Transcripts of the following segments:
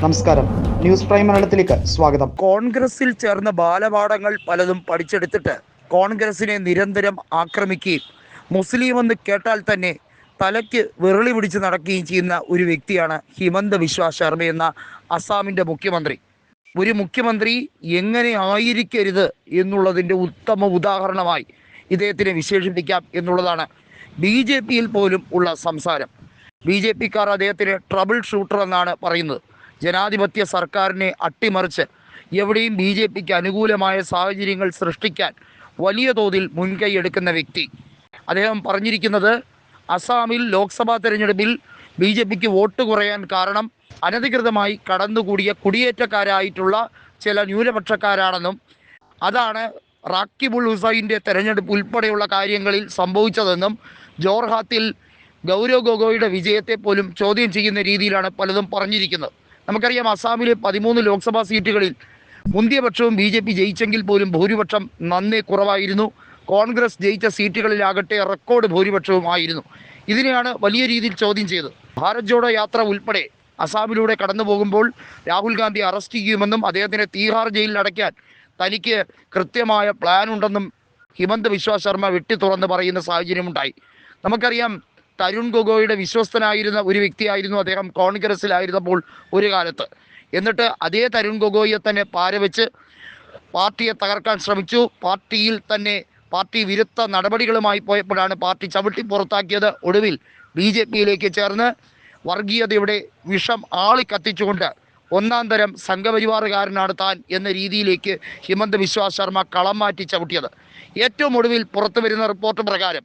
നമസ്കാരം. News prime മലയാളത്തിലേക്ക് സ്വാഗതം. കോൺഗ്രസിൽ ചേർന്ന ബാലപാഠങ്ങൾ പലതും പഠിച്ചെടുത്തിട്ട് കോൺഗ്രസിനെ നിരന്തരം ആക്രമിക്കുകയും മുസ്ലിം എന്ന് കേട്ടാൽ തന്നെ തലയ്ക്ക് വിരളി പിടിച്ച് നടക്കുകയും ചെയ്യുന്ന ഒരു വ്യക്തിയാണ് ഹിമന്ത ബിശ്വ ശർമ്മ എന്ന അസാമിന്റെ മുഖ്യമന്ത്രി. ഒരു മുഖ്യമന്ത്രി എങ്ങനെ ആയിരിക്കരുത് എന്നുള്ളതിന്റെ ഉത്തമ ഉദാഹരണമായി ഇദ്ദേഹത്തിനെ വിശേഷിപ്പിക്കാം എന്നുള്ളതാണ് ബി ജെ പിയിൽ പോലും ഉള്ള സംസാരം. ബി ജെ പിക്കാർ അദ്ദേഹത്തിന് ട്രബിൾ ഷൂട്ടർ എന്നാണ് പറയുന്നത്. ജനാധിപത്യ സർക്കാരിനെ അട്ടിമറിച്ച് എവിടെയും ബി ജെ പിക്ക് അനുകൂലമായ സാഹചര്യങ്ങൾ സൃഷ്ടിക്കാൻ വലിയ തോതിൽ മുൻകൈ എടുക്കുന്ന വ്യക്തി. അദ്ദേഹം പറഞ്ഞിരിക്കുന്നത് അസാമിൽ ലോക്സഭാ തെരഞ്ഞെടുപ്പിൽ ബി ജെ പിക്ക് വോട്ട് കുറയാൻ കാരണം അനധികൃതമായി കടന്നുകൂടിയ കുടിയേറ്റക്കാരായിട്ടുള്ള ചില ന്യൂനപക്ഷക്കാരാണെന്നും അതാണ് റാക്കിബുൾ ഹുസൈന്റെ തെരഞ്ഞെടുപ്പ് ഉൾപ്പെടെയുള്ള കാര്യങ്ങളിൽ സംഭവിച്ചതെന്നും ജോർഹാത്തിൽ ഗൗരവ് ഗൊഗോയുടെ വിജയത്തെ പോലും ചോദ്യം ചെയ്യുന്ന രീതിയിലാണ് പലതും പറഞ്ഞിരിക്കുന്നത്. നമുക്കറിയാം അസാമിലെ പതിമൂന്ന് ലോക്സഭാ സീറ്റുകളിൽ മുന്തിയ പക്ഷവും ബി ജെ പി ജയിച്ചെങ്കിൽ പോലും ഭൂരിപക്ഷം നന്നേ കുറവായിരുന്നു. കോൺഗ്രസ് ജയിച്ച സീറ്റുകളിലാകട്ടെ റെക്കോർഡ് ഭൂരിപക്ഷവുമായിരുന്നു ഇതിനെയാണ് വലിയ രീതിയിൽ ചോദ്യം ചെയ്തത്. ഭാരത് ജോഡോ യാത്ര ഉൾപ്പെടെ അസാമിലൂടെ കടന്നു പോകുമ്പോൾ രാഹുൽ ഗാന്ധി അറസ്റ്റ് ചെയ്യുമെന്നും അദ്ദേഹത്തിനെ തീഹാർ ജയിലിൽ അടയ്ക്കാൻ തനിക്ക് കൃത്യമായ പ്ലാൻ ഉണ്ടെന്നും ഹിമന്ത് ബിശ്വ ശർമ്മ വെട്ടി തുറന്ന് പറയുന്ന സാഹചര്യമുണ്ടായി. നമുക്കറിയാം തരുൺ ഗൊഗോയുടെ വിശ്വസ്തനായിരുന്ന ഒരു വ്യക്തിയായിരുന്നു അദ്ദേഹം കോൺഗ്രസ്സിലായിരുന്നപ്പോൾ ഒരു കാലത്ത്. എന്നിട്ട് അതേ തരുൺ ഗൊഗോയെ തന്നെ പാരവെച്ച് പാർട്ടിയെ തകർക്കാൻ ശ്രമിച്ചു. പാർട്ടിയിൽ തന്നെ പാർട്ടി വിരുദ്ധ നടപടികളുമായി പോയപ്പോഴാണ് പാർട്ടി ചവിട്ടി പുറത്താക്കിയത് ഒടുവിൽ ബി ജെ പിയിലേക്ക് ചേർന്ന് വർഗീയതയുടെ വിഷം ആളി കത്തിച്ചുകൊണ്ട് ഒന്നാം തരം സംഘപരിവാറുകാരനാണ് താൻ എന്ന രീതിയിലേക്ക് ഹിമന്ത് ബിശ്വാസ് ശർമ്മ കളം മാറ്റി ചവിട്ടിയത്. ഏറ്റവും ഒടുവിൽ പുറത്തു വരുന്ന റിപ്പോർട്ട് പ്രകാരം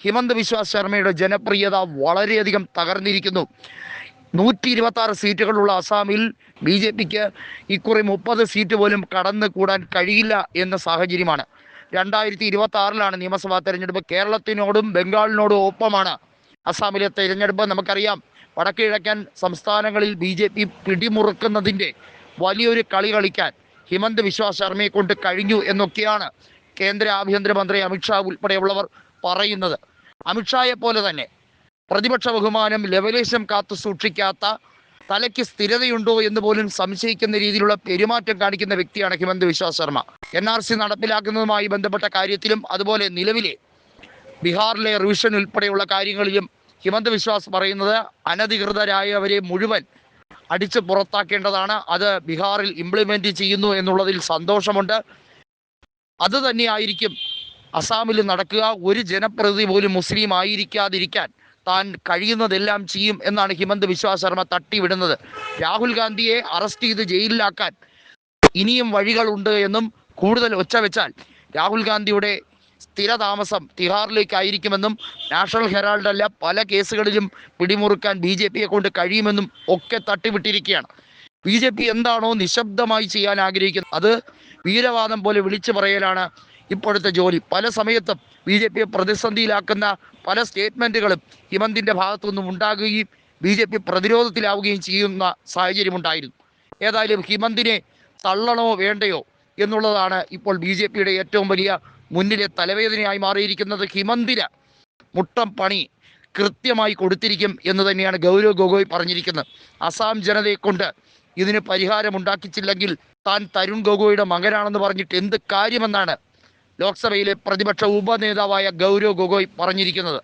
ഹിമന്ത് ബിശ്വ ശർമ്മയുടെ ജനപ്രിയത വളരെയധികം തകർന്നിരിക്കുന്നു. നൂറ്റി ഇരുപത്തി ആറ് സീറ്റുകളുള്ള അസാമിൽ ബി ജെ പിക്ക് ഇക്കുറി മുപ്പത് സീറ്റ് പോലും കടന്നു കൂടാൻ കഴിയില്ല എന്ന സാഹചര്യമാണ്. രണ്ടായിരത്തി ഇരുപത്തി ആറിലാണ് നിയമസഭാ തെരഞ്ഞെടുപ്പ് കേരളത്തിനോടും ബംഗാളിനോടും ഒപ്പമാണ്. അസാമിലെ തെരഞ്ഞെടുപ്പ് നമുക്കറിയാം. വടക്കിഴക്കൻ സംസ്ഥാനങ്ങളിൽ ബി ജെ പി പിടിമുറുക്കുന്നതിന്റെ വലിയൊരു കളി കളിക്കാൻ ഹിമന്ത് ബിശ്വ ശർമ്മയെ കൊണ്ട് കഴിഞ്ഞു എന്നൊക്കെയാണ് കേന്ദ്ര ആഭ്യന്തരമന്ത്രി അമിത്ഷാ ഉൾപ്പെടെയുള്ളവർ പറയുന്നത്. അമിത്ഷായെ പോലെ തന്നെ. പ്രതിപക്ഷ ബഹുമാനം ലെവലേശം കാത്തു സൂക്ഷിക്കാത്ത തലയ്ക്ക് സ്ഥിരതയുണ്ടോ എന്ന് പോലും സംശയിക്കുന്ന രീതിയിലുള്ള പെരുമാറ്റം കാണിക്കുന്ന വ്യക്തിയാണ് Himanta Biswa Sarma. N R C നടപ്പിലാക്കുന്നതുമായി ബന്ധപ്പെട്ട കാര്യത്തിലും അതുപോലെ നിലവിലെ ബീഹാറിലെ റിവിഷൻ ഉൾപ്പെടെയുള്ള കാര്യങ്ങളിലും ഹിമന്ത് വിശ്വാസ് പറയുന്നത് അനധികൃതരായവരെ മുഴുവൻ അടിച്ച് പുറത്താക്കേണ്ടതാണ്. അത് ബീഹാറിൽ ഇംപ്ലിമെന്റ് ചെയ്യുന്നു എന്നുള്ളതിൽ സന്തോഷമുണ്ട്. അത് തന്നെയായിരിക്കും അസാമിൽ നടക്കുക ഒരു ജനപ്രതിനിധി പോലും മുസ്ലിം ആയിരിക്കാതിരിക്കാൻ താൻ കഴിയുന്നതെല്ലാം ചെയ്യും എന്നാണ് ഹിമന്ത് ബിശ്വ ശർമ്മ തട്ടിവിടുന്നത്. രാഹുൽ ഗാന്ധിയെ അറസ്റ്റ് ചെയ്ത് ജയിലിലാക്കാൻ ഇനിയും വഴികളുണ്ട് എന്നും കൂടുതൽ ഒച്ച വെച്ചാൽ രാഹുൽ ഗാന്ധിയുടെ സ്ഥിരതാമസം തിഹാറിലേക്കായിരിക്കുമെന്നും നാഷണൽ ഹെറാൾഡ് അല്ല പല കേസുകളിലും പിടിമുറുക്കാൻ ബി ജെ പിയെ കൊണ്ട് കഴിയുമെന്നും ഒക്കെ തട്ടിവിട്ടിരിക്കുകയാണ്. ബി ജെ പി എന്താണോ നിശബ്ദമായി ചെയ്യാൻ ആഗ്രഹിക്കുന്നത്. അത് വീരവാദം പോലെ വിളിച്ചു പറയലാണ് ഇപ്പോഴത്തെ ജോലി. പല സമയത്തും ബി ജെ പിയെ പ്രതിസന്ധിയിലാക്കുന്ന പല സ്റ്റേറ്റ്മെന്റുകളും ഹിമന്തിന്റെ ഭാഗത്തു നിന്നും ഉണ്ടാകുകയും ബി ജെ പി പ്രതിരോധത്തിലാവുകയും ചെയ്യുന്ന സാഹചര്യമുണ്ടായിരുന്നു ഏതായാലും ഹിമന്തിനെ തള്ളണോ വേണ്ടയോ എന്നുള്ളതാണ് ഇപ്പോൾ ബി ജെ പിയുടെ ഏറ്റവും വലിയ മുന്നിലെ തലവേദനയായി മാറിയിരിക്കുന്നത്. ഹിമന്തിന് മുട്ടം പണി കൃത്യമായി കൊടുത്തിരിക്കും എന്ന് തന്നെയാണ് ഗൗരവ് ഗൊഗോയ് പറഞ്ഞിരിക്കുന്നത്. അസാം ജനതയെ കൊണ്ട് ഇതിന് പരിഹാരമുണ്ടാക്കിച്ചില്ലെങ്കിൽ താൻ തരുൺ ഗൊഗോയുടെ മകനാണെന്ന് പറഞ്ഞിട്ട് എന്ത് കാര്യമെന്നാണ് ലോക്സഭയിലെ പ്രതിപക്ഷ ഉപനേതാവായ ഗൗരവ് ഗൊഗോയ് പറഞ്ഞിരിക്കുന്നത്.